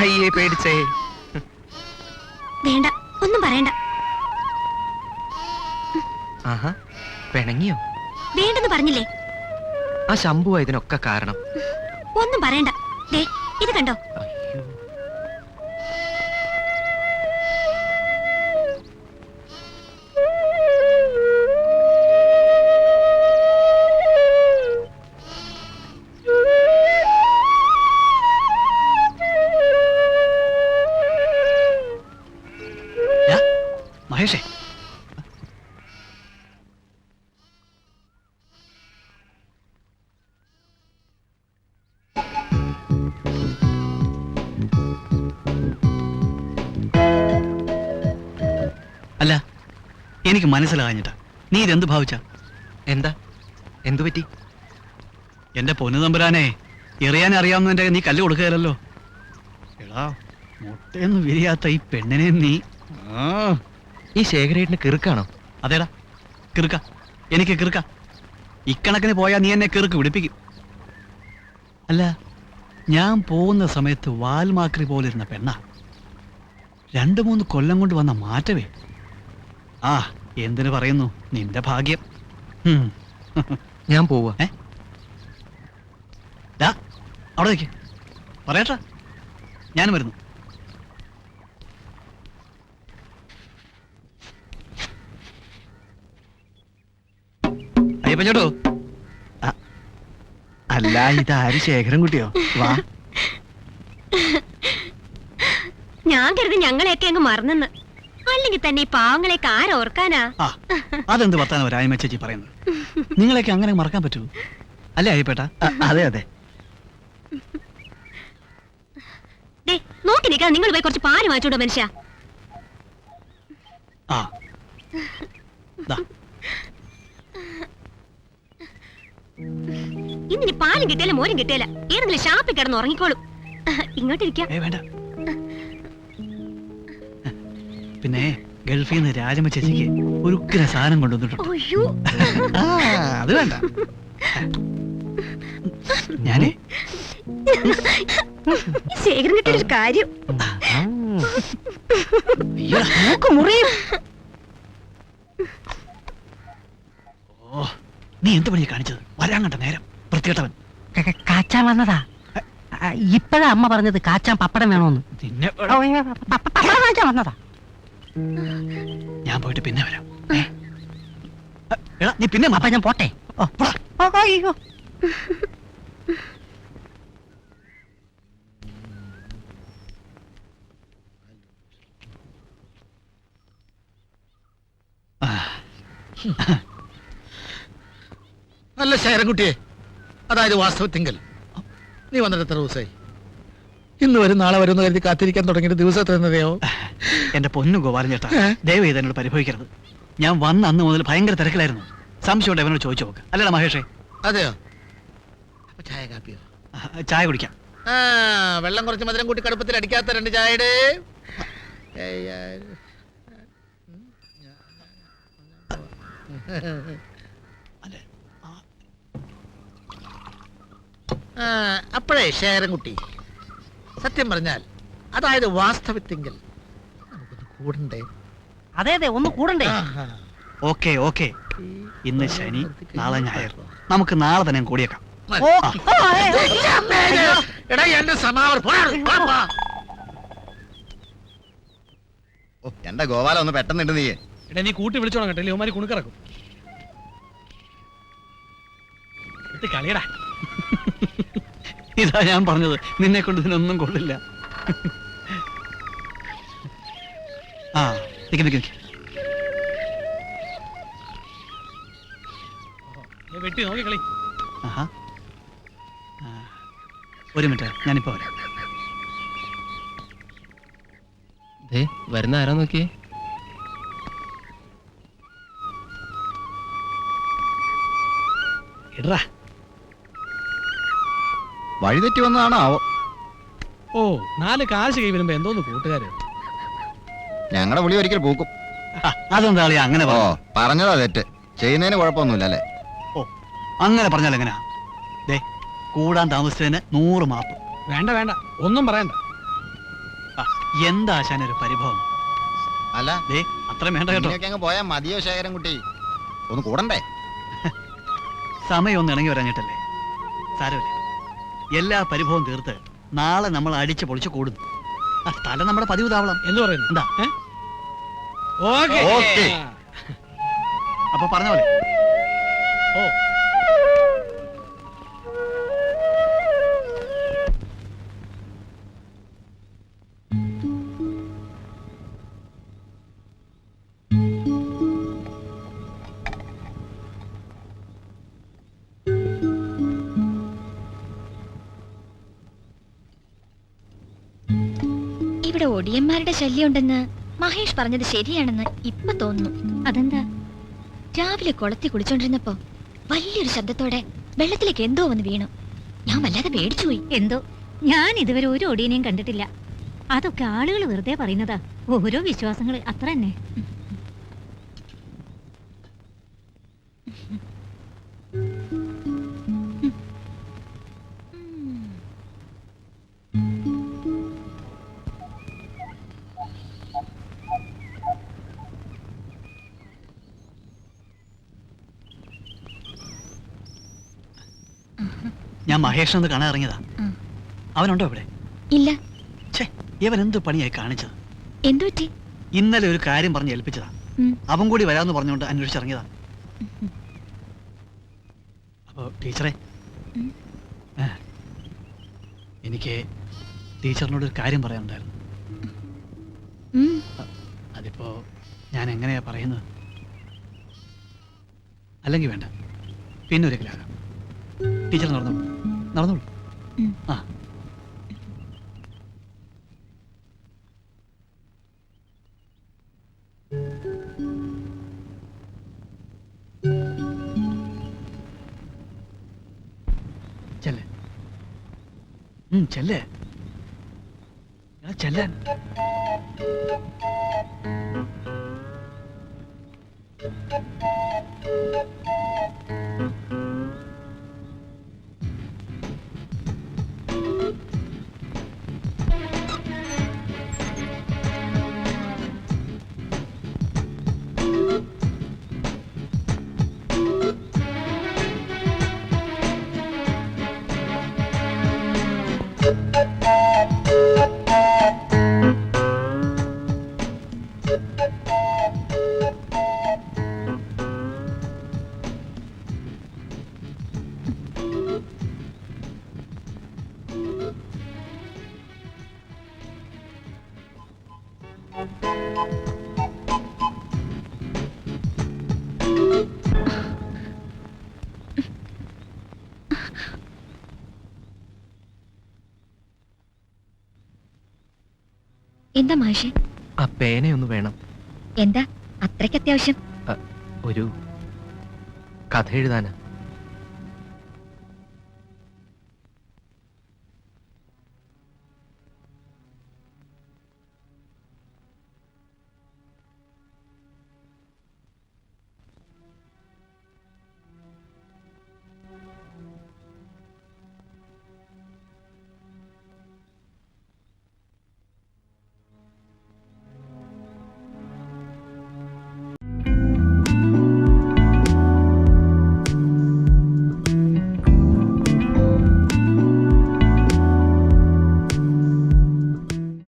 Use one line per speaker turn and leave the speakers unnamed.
അയ്യേ പേടിച്ചേ.
വേണ്ട ഒന്നും പറയണ്ട.
ആഹാ പിണങ്ങിയോ?
വേണ്ടെന്ന് പറഞ്ഞില്ലേ?
ആ ശംഭുവാ ഇതിനൊക്കെ കാരണം.
ഒന്നും പറയണ്ട. ദേ ഇത് കണ്ടോ?
എനിക്ക് മനസ്സിലാകാഞ്ഞിട്ടാ. നീ ഇതെന്ത് ഭാവിച്ച?
എന്താ? എന്തു പറ്റി?
എന്റെ പൊന്നു തമ്പുരാനെ എറിയാൻ അറിയാവുന്നതിന്റെ നീ കല്ല് കൊടുക്കുകയല്ലോ എടാ മുട്ടയെന്ന് വിരിയാത്ത ഈ പെണ്ണിനെ നീ
ഈ ശേഖരേട്ടിന് കിറുക്കാണോ?
അതേടാ കിറുക്ക. എനിക്ക് കിറുക്ക. ഇക്കണക്കിന് പോയാൽ നീ എന്നെ കിറുക്ക് പിടിപ്പിക്കും അല്ല ഞാൻ പോകുന്ന സമയത്ത് വാൽമാക്രി പോലെ ഇരുന്ന പെണ്ണ. രണ്ടു മൂന്ന് കൊല്ലം കൊണ്ട് വന്ന മാറ്റവേ. ആ എന്തിനു പറയുന്നു? നിന്റെ ഭാഗ്യം.
ഞാൻ പോവാ.
അവിടെ നിൽക്ക് പറയട്ടാ. ഞാൻ വരുന്നു. അയ്യപ്പച്ചോട്ടോ അല്ല ഇതാര് ശേഖരൻ കുട്ടിയോ? വാ.
ഞാൻ കരുതി ഞങ്ങളെയൊക്കെ അങ്ങ് മറന്നെന്ന്. അല്ലെങ്കിൽ തന്നെ ഈ പാവങ്ങളെയൊക്കെ ആരോർക്കാനാ
ആ അതെന്ത് വർത്താനം രായ്മ ചേച്ചി പറയുന്നത്? നിങ്ങളെയൊക്കെ അങ്ങനെ മറക്കാൻ പറ്റൂ അല്ലേ അയ്യപ്പേട്ട? അതെ അതെ.
ദേ നോക്കി നിൽക്കാതെ നിങ്ങൾ പോയി കുറച്ച് പാൽ വാങ്ങിച്ചോണ്ടോ മനുഷ്യ.
ആ. ദാ,
ഇന്നിനി പാലും കിട്ടിയാലും മോരും കിട്ടിയാല. ഏതെങ്കിലും ഷാപ്പിൽ കിടന്ന് ഉറങ്ങിക്കോളും. ഇങ്ങോട്ടിരിക്കാം.
ഏ വേണ്ട. പിന്നെ ഗൾഫിൽ നിന്ന് രാജമ്മ ചേച്ചിക്ക് ഒരു ഉഗ്ര സാധനം കൊണ്ടുവന്നിട്ടുണ്ട്.
അയ്യോ.
ആ, അത് വേണ്ട. ഞാനേ.
ശേഖരൻ കിട്ടിയൊരു കാര്യം.
അയ്യോ,
മൂക്ക് മുറിയും.
ഓ നീ എന്ത് പണിയാ കാണിച്ചത്? വരാൻ കണ്ട നേരം. വൃത്തികെട്ടവൻ.
ക- കാച്ചാൻ വന്നതാ. ആ, ഇപ്പഴാ അമ്മ പറഞ്ഞത് കാച്ചാൻ പപ്പടം വേണോന്ന്.
നിന്നെ
ഓ, ഈ പ- പ- പപ്പടം കാച്ചാൻ വന്നതാ.
ഞാൻ പോയിട്ട് പിന്നെ വരാം ഏ? എടാ നീ പിന്നെ
അപ്പൊ ഞാൻ പോട്ടെ
ഓ, പോടാ.
ഓ, ഓ, അയ്യോ.
അല്ല ശേരൻകുട്ടിയെ അതായത് വാസ്തവത്തിങ്കൽ നീ വന്നിട്ട് എത്ര ദിവസമായി ഇന്ന് വരും നാളെ വരും എന്ന് കരുതി കാത്തിരിക്കാൻ തുടങ്ങിയിട്ട് ദിവസം എത്ര എന്നറിയാവോ
എന്റെ പൊന്നു ഗോപാലൻ ചേട്ടാ
ഏ?
ദയവ് ചെയ്ത് എന്നോട് പരിഭവിക്കരുത്. ഞാൻ വന്ന അന്ന് മുതൽ ഭയങ്കര തിരക്കിലായിരുന്നു. സംശയമുണ്ട് അവനോട് ചോദിച്ചു നോക്ക്. അല്ലടാ മഹേഷേ.
അതെയോ? ചായ കാപ്പിയോ?
ചായ കുടിക്കാം.
വെള്ളം കുറച്ച് മധുരം കൂട്ടി കടുപ്പത്തിൽ അടിക്കാത്ത രണ്ട് ചായയുടെ. അപ്പോഴേ ശേഖരൻകുട്ടി. സത്യം പറഞ്ഞാൽ അതായത് വാസ്തവത്തെങ്കിൽ നമുക്കൊന്ന് കൂടണ്ടേ?
അതെ അതെ ഒന്ന് കൂടണ്ടേ.
Okay okay. ഇന്ന് ശനി നാളെ ഞായർ. നമുക്ക് നാളെ തന്നെ കൂടിയേക്കാം.
എടാ എന്റെ
ഗോപാല ഒന്ന് പെട്ടെന്ന് നീ
എടാ നീ കൂട്ടി വിളിച്ചോണം കേട്ടോ. ഇവന്മാര് കുണുക്കിറക്കും. കളിയടാ.
ഇതാ ഞാൻ പറഞ്ഞത്. നിന്നെ കൊണ്ട് ഇതിനൊന്നും കൊള്ളില്ല. ആ നിക്ക് നിക്ക് നിക്ക്.
വെട്ടി നോക്കി കളി.
ആഹാ. ഒരു മിനിറ്റ് ഞാനിപ്പോ വരാം.
ദേ വരുന്ന ആരാ നോക്കിയേ?
ഇടറാ
വഴിതെറ്റി വന്നതാണോ
ഓ നാല് കാശ് കൈ വരുമ്പോ എന്തോന്ന് കൂട്ടുകാര്?
ഞങ്ങളുടെ വിളി ഒരിക്കൽ പൂക്കും.
അതെന്താ അങ്ങനെ
ഓ
പറഞ്ഞു?
പറഞ്ഞതാ തെറ്റ്. ചെയ്യുന്നതിന് കുഴപ്പമൊന്നുമില്ല അല്ലേ?
ഓ അങ്ങനെ പറഞ്ഞാൽ എങ്ങനെയാ ദേ കൂടാൻ താമസിച്ചതിന് നൂറ് മാപ്പ്.
വേണ്ട വേണ്ട. ഒന്നും പറയണ്ട.
ആ, എന്താ ആശാന ഒരു പരിഭവം?
അല്ല
ദേ അത്രയും വേണ്ട കേട്ടോ.
ഇങ്ങനെയൊക്കെ അങ്ങ് പോയാൽ മതിയോ ശേഖരൻ കുട്ടി? ഒന്ന് കൂടണ്ടേ?
സമയം ഒന്ന് ഇണങ്ങി വരാഞ്ഞിട്ടല്ലേ? സാരമില്ല. എല്ലാ പരിഭവം തീർത്ത് നാളെ നമ്മൾ അടിച്ച് പൊളിച്ച് കൂടുന്നു ആ സ്ഥലം നമ്മുടെ പതിവ് താവളം.
എന്ന് പറയുന്നു.
എന്താ?
ഓക്കേ.
അപ്പൊ പറഞ്ഞ പോലെ.
ഓ.
ഇവിടെ ഒടിയന്മാരുടെ ശല്യം ഉണ്ടെന്ന് മഹേഷ് പറഞ്ഞത് ശരിയാണെന്ന് ഇപ്പൊ തോന്നുന്നു. അതെന്താ? രാവിലെ കുളത്തി കുളിച്ചോണ്ടിരുന്നപ്പോ വലിയൊരു ശബ്ദത്തോടെ വെള്ളത്തിലേക്ക് എന്തോ വന്ന് വീണു. ഞാൻ വല്ലാതെ പേടിച്ചുപോയി
എന്തോ? ഞാൻ ഇതുവരെ ഒരു ഒടിയനെയും കണ്ടിട്ടില്ല. അതൊക്കെ ആളുകൾ വെറുതെ പറയുന്നതാ. ഓരോ വിശ്വാസങ്ങൾ അത്ര തന്നെ.
ഞാൻ മഹേഷിനെ ഒന്ന് കാണാൻ ഇറങ്ങിയതാ.
ഉം.
അവനുണ്ടോ ഇവിടെ?
ഇല്ല.
ഛേ ഇവൻ എന്ത് പണിയായി കാണിച്ചത്?
എന്തു പറ്റി?
ഇന്നലെ ഒരു കാര്യം പറഞ്ഞ് ഏൽപ്പിച്ചതാ.
ഉം.
അവൻ കൂടി വരാമെന്ന് പറഞ്ഞുകൊണ്ട് അന്വേഷിച്ചിറങ്ങിയതാ അപ്പോ ടീച്ചറെ
ഉം.
ആ, എനിക്ക് ടീച്ചറിനോട് ഒരു കാര്യം പറയാനുണ്ടായിരുന്നു.
ഉം.
അതിപ്പോ ഞാൻ എങ്ങനെയാ പറയുന്നത്? അല്ലെങ്കിൽ വേണ്ട. പിന്നെ ഒരിക്കലാകാം ടീച്ചർ നടന്നോളൂ. നടന്നോളൂ. ആ. ചെല്ലേ. ചെല്ലേ. ചെല്ലാൻ.
എന്താ മഹേഷ്
ആ പേനയൊന്ന് വേണം.
എന്താ? അത്രയ്ക്ക് അത്യാവശ്യം.
ഒരു കഥ എഴുതാനാ.